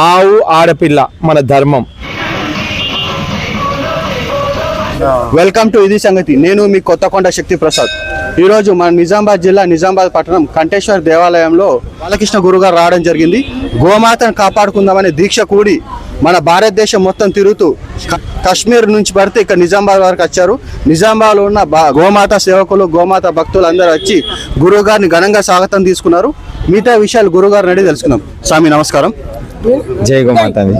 ఆవు ఆడపిల్ల మన ధర్మం. వెల్కమ్ టు ఇది సంగతి. నేను మీ కొత్తకొండ శక్తి ప్రసాద్. ఈరోజు మన నిజామాబాద్ జిల్లా నిజామాబాద్ పట్టణం కంఠేశ్వర దేవాలయంలో బాలకృష్ణ గురుగారు రావడం జరిగింది. గోమాతను కాపాడుకుందామనే దీక్ష కూడి మన భారతదేశం మొత్తం తిరుగుతూ కాశ్మీర్ నుంచి పడితే ఇక్కడ నిజామాబాద్ వరకు వచ్చారు. నిజామాబాద్లో ఉన్న బా గోమాత సేవకులు గోమాత భక్తులు అందరూ వచ్చి గురువుగారిని ఘనంగా స్వాగతం తీసుకున్నారు. మిగతా విషయాలు గురుగారిని అడిగి తెలుసుకున్నాం స్వామి నమస్కారం. జై గోమాతని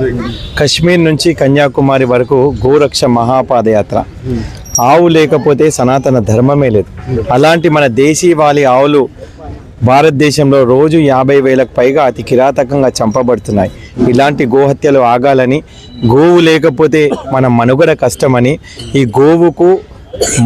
కశ్మీర్ నుంచి కన్యాకుమారి వరకు గోరక్ష మహాపాదయాత్ర. ఆవు లేకపోతే సనాతన ధర్మమే లేదు. అలాంటి మన దేశీవాళి ఆవులు భారతదేశంలో రోజు యాభై వేలకు పైగా అతి కిరాతకంగా చంపబడుతున్నాయి. ఇలాంటి గోహత్యలు ఆగాలని గోవు లేకపోతే మన మనుగడ కష్టమని ఈ గోవుకు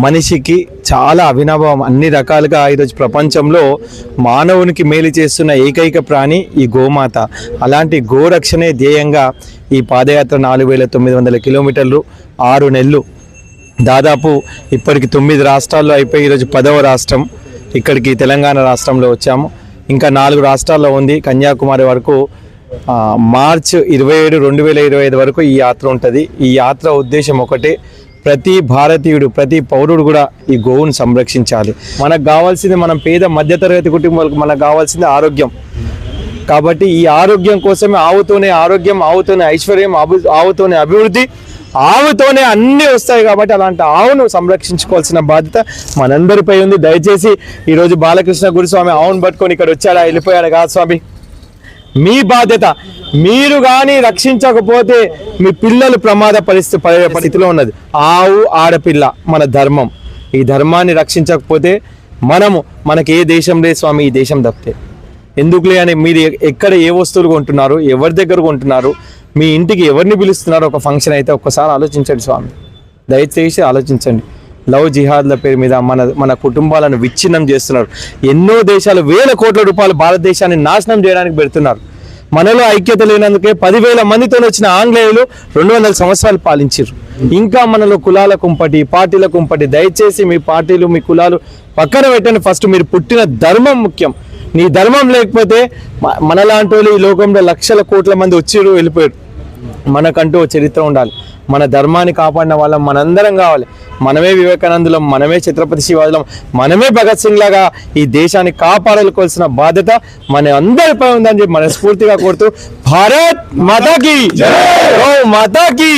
మనిషికి చాలా అవినవం అన్ని రకాలుగా ఈరోజు ప్రపంచంలో మానవునికి మేలు చేస్తున్న ఏకైక ప్రాణి ఈ గోమాత. అలాంటి గోరక్షణే ధ్యేయంగా ఈ పాదయాత్ర నాలుగు వేల తొమ్మిది వందల కిలోమీటర్లు ఆరు నెలలు. దాదాపు ఇప్పటికి తొమ్మిది రాష్ట్రాల్లో అయిపోయి ఈరోజు పదవ రాష్ట్రం. ఇక్కడికి తెలంగాణ రాష్ట్రంలో వచ్చాము. ఇంకా నాలుగు రాష్ట్రాల్లో ఉంది. కన్యాకుమారి వరకు మార్చ్ ఇరవై ఏడు రెండు వేల ఇరవై ఐదు వరకు ఈ యాత్ర ఉంటుంది. ఈ యాత్ర ఉద్దేశం ఒకటే ప్రతి భారతీయుడు ప్రతి పౌరుడు కూడా ఈ గోవును సంరక్షించాలి. మనకు కావాల్సింది మనం పేద మధ్యతరగతి కుటుంబాలకు మనకు కావాల్సింది ఆరోగ్యం. కాబట్టి ఈ ఆరోగ్యం కోసమే ఆవుతోనే ఆరోగ్యం ఆవుతోనే ఐశ్వర్యం అభి ఆవుతోనే అభివృద్ధి ఆవుతోనే అన్నీ వస్తాయి కాబట్టి అలాంటి ఆవును సంరక్షించుకోవాల్సిన బాధ్యత మనందరిపై ఉంది. దయచేసి ఈరోజు బాలకృష్ణ గురుస్వామి ఆవును పట్టుకొని ఇక్కడ వచ్చాడా? వెళ్ళిపోయాడు కాదు స్వామి? మీ బాధ్యత. మీరు కానీ రక్షించకపోతే మీ పిల్లలు ప్రమాద పరిస్థితి పడే పరిస్థితిలో ఉన్నది. ఆవు ఆడపిల్ల మన ధర్మం. ఈ ధర్మాన్ని రక్షించకపోతే మనము మనకి ఏ దేశం లేదు స్వామి ఈ దేశం తప్పితే. ఎందుకులే అని మీరు ఎక్కడ ఏ వస్తువులు కొంటున్నారు ఎవరి దగ్గర కొంటున్నారు మీ ఇంటికి ఎవరిని పిలుస్తున్నారు ఒక ఫంక్షన్ అయితే ఒక్కసారి ఆలోచించండి స్వామి. దయచేసి ఆలోచించండి. లవ్ జిహాద్ల పేరు మీద మన మన కుటుంబాలను విచ్ఛిన్నం చేస్తున్నారు. ఎన్నో దేశాలు వేల కోట్ల రూపాయలు భారతదేశాన్ని నాశనం చేయడానికి పెడుతున్నారు. మనలో ఐక్యత లేనందుకే పదివేల మందితో వచ్చిన ఆంగ్లేయులు రెండు వందల సంవత్సరాలు పాలించారు ఇంకా మనలో కులాల కుంపటి పార్టీల కుంపటి దయచేసి మీ పార్టీలు మీ కులాలు పక్కన పెట్టండి. ఫస్ట్ మీరు పుట్టిన ధర్మం ముఖ్యం. నీ ధర్మం లేకపోతే మ- మనలాంటి వాళ్ళు ఈ లోకంలో లక్షల కోట్ల మంది వచ్చిరు వెళ్ళిపోయారు. మనకంటూ ఓ చరిత్ర ఉండాలి. మన ధర్మాన్ని కాపాడిన వాళ్ళం మనందరం కావాలి. మనమే వివేకానందులం మనమే ఛత్రపతి శివాజులం మనమే భగత్ సింగ్ లాగా ఈ దేశాన్ని కాపాడుకోవాల్సిన బాధ్యత మన అందరిపై ఉందని చెప్పి మనస్ఫూర్తిగా కోరుతూ భారత్ మాతాకి మాతాకి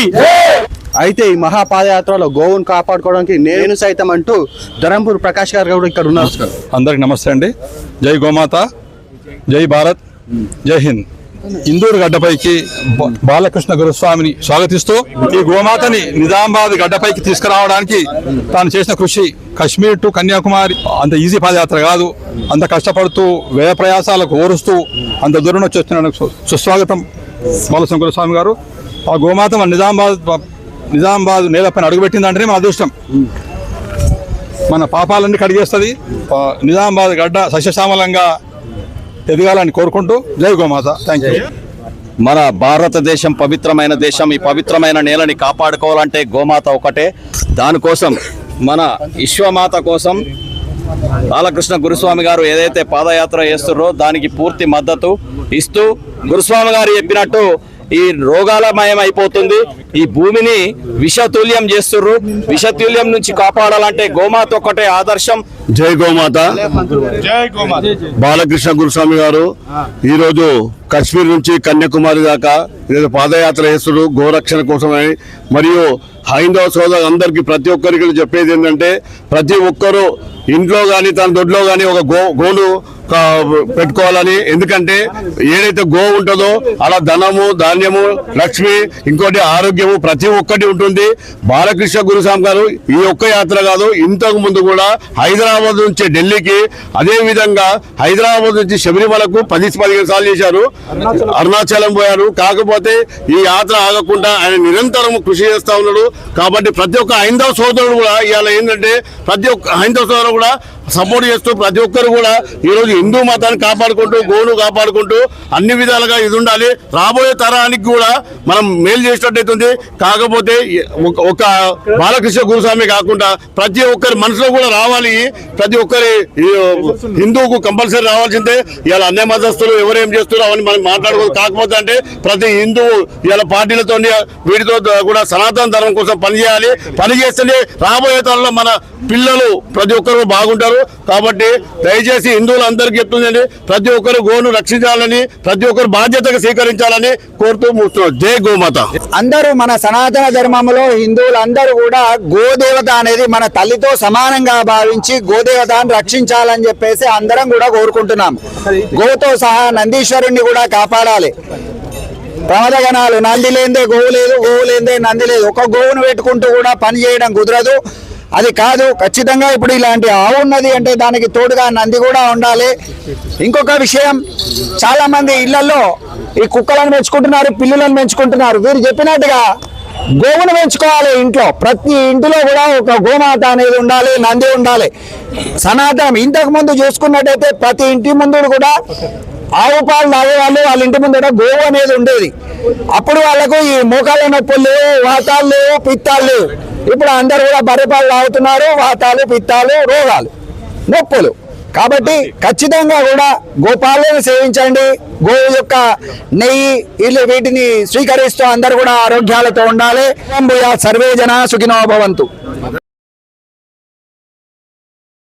అయితే ఈ మహాపాదయాత్రలో గోవును కాపాడుకోవడానికి నేను సైతం అంటూ ధరంపూర్ ప్రకాష్ గారు కూడా ఇక్కడ ఉన్నారు. అందరికి నమస్తే అండి. జై గోమాత. జై భారత్. జై హింద్. ఇందూరు గడ్డపైకి బాలకృష్ణ గురుస్వామిని స్వాగతిస్తూ ఈ గోమాతని నిజామాబాద్ గడ్డపైకి తీసుకురావడానికి తాను చేసిన కృషి కశ్మీర్ టు కన్యాకుమారి. అంత ఈజీ పాదయాత్ర కాదు. అంత కష్టపడుతూ వ్యయ ప్రయాసాలకు ఓరుస్తూ అంత దూరం వచ్చి వచ్చిన సుస్వాగతం బాలకృష్ణ గురుస్వామి గారు. ఆ గోమాత నిజామాబాద్ నిజామాబాద్ నేలపైన అడుగుపెట్టిందంటేనే మన అదృష్టం. మన పాపాలన్నీ కడిగేస్తుంది. నిజామాబాద్ గడ్డ సస్యశ్యామలంగా ఎదగాలని కోరుకుంటూ జై గోమాత. థ్యాంక్ యూ మన భారతదేశం పవిత్రమైన దేశం ఈ పవిత్రమైన నేలని కాపాడుకోవాలంటే గోమాత ఒకటే. దానికోసం మన విశ్వమాత కోసం బాలకృష్ణ గురుస్వామి గారు ఏదైతే పాదయాత్ర చేస్తున్నారో దానికి పూర్తి మద్దతు ఇస్తూ గురుస్వామి గారు చెప్పినట్టు ఈ రోగాలమయం అయిపోతుంది. ఈ భూమిని విషతుల్యం చేస్తుర్రు. విషతుల్యం నుంచి కాపాడాలంటే గోమాత ఒక్కటే ఆదర్శం. జై గోమాత. బాలకృష్ణ గురుస్వామి గారు ఈరోజు కశ్మీర్ నుంచి కన్యాకుమారి దాకా ఈరోజు పాదయాత్ర చేస్తున్నారు గోరక్షణ కోసమని మరియు హైందవ సోదరులందరికీ ప్రతి ఒక్కరికి చెప్పేది ఏంటంటే ప్రతి ఒక్కరూ ఇంట్లో కానీ తన దొడ్లో కానీ ఒక గో గోను కా- పెట్టుకోవాలని. ఎందుకంటే ఏదైతే గో ఉంటుందో అలా ధనము ధాన్యము లక్ష్మి ఇంకోటి ఆరోగ్యము ప్రతి ఒక్కటి ఉంటుంది. బాలకృష్ణ గురుస్వామి గారు ఈ ఒక్క యాత్ర కాదు ఇంతకు ముందు కూడా హైదరాబాద్ నుంచి ఢిల్లీకి అదే విధంగా హైదరాబాద్ నుంచి శబరిమలకు పది పదిహేను సార్లు చేశారు. అరుణాచలం పోయారు. కాకపోతే ఈ యాత్ర ఆగకుండా ఆయన నిరంతరం కృషి చేస్తూ ఉన్నాడు. కాబట్టి ప్రతి ఒక్క హైందవ సోదరుడు కూడా ఇవాళ ఏంటంటే ప్రతి ఒక్క హైందవ సోదరుడు కూడా సపోర్ట్ చేస్తూ ప్రతి ఒక్కరు కూడా ఈ రోజు హిందూ మతాన్ని కాపాడుకుంటూ గోను కాపాడుకుంటూ అన్ని విధాలుగా ఇది ఉండాలి. రాబోయే తరానికి కూడా మనం మేలు చేసినట్టయితుంది. కాకపోతే ఒక- ఒక బాలకృష్ణ గురుస్వామి కాకుండా ప్రతి ఒక్కరి మనసులో కూడా రావాలి. ప్రతి ఒక్కరి హిందువుకు కంపల్సరీ రావాల్సిందే. ఇలా అన్య మతస్థులు ఎవరేం చేస్తారో అవన్నీ మనం మాట్లాడుకోదు కాకపోతే అంటే ప్రతి హిందువు ఇలా పార్టీలతో వీటితో కూడా సనాతన ధర్మం కోసం పనిచేయాలి. పనిచేస్తేనే రాబోయే తరంలో మన పిల్లలు ప్రతి ఒక్కరు బాగుంటారు. కాబట్టి దయచేసి హిందువులందరికీ చెప్తుందండి ప్రతి ఒక్కరు గోను రక్షించాలని ప్రతి ఒక్కరు బాధ్యతగా స్వీకరించాలని కోరుతూ ముస్తున్నాం. జై గోమాత. అందరూ మన సనాతన ధర్మంలో హిందువులందరూ కూడా గోదేవత అనేది మన తల్లితో సమానంగా భావించి గోదేవతను రక్షించాలని చెప్పేసి అందరం కూడా కోరుకుంటున్నాం. గోతో సహా నందీశ్వరుణ్ణి కూడా కాపాడాలి. ప్రమదగణాలు నంది లేదే గోవు లేదు గోవు లేదే నంది లేదు. ఒక గోవును పెట్టుకుంటూ కూడా పని చేయడం కుదరదు. అది కాదు ఖచ్చితంగా ఇప్పుడు ఇలాంటి ఆవు ఉన్నది అంటే దానికి తోడుగా నంది కూడా ఉండాలి. ఇంకొక విషయం చాలామంది ఇళ్ళలో ఈ కుక్కలను పెంచుకుంటున్నారు పిల్లులను పెంచుకుంటున్నారు. వీరు చెప్పినట్టుగా గోవును పెంచుకోవాలి ఇంట్లో. ప్రతి ఇంటిలో కూడా ఒక గోమాత అనేది ఉండాలి నంది ఉండాలి. సనాతనం ఇంతకు ముందు చూసుకున్నట్టయితే ప్రతి ఇంటి ముందు కూడా ఆవు పాలు తాగేవాళ్ళు వాళ్ళ ఇంటి ముందు కూడా గోవు అనేది ఉండేది. అప్పుడు వాళ్ళకు ఈ మోకాళ్ళ నొప్పులు వాతాలు పిత్తాలు ఇప్పుడు అందరు కూడా బర్రెపాలు తాగుతున్నారు వాతాలు పిత్తాలు రోగాలు నొప్పులు. కాబట్టి ఖచ్చితంగా కూడా గోపాలను సేవించండి. గోవు యొక్క నెయ్యి ఇల్లు వీటిని స్వీకరిస్తూ అందరు కూడా ఆరోగ్యాలతో ఉండాలి. సర్వే జన సుఖినోభవంతు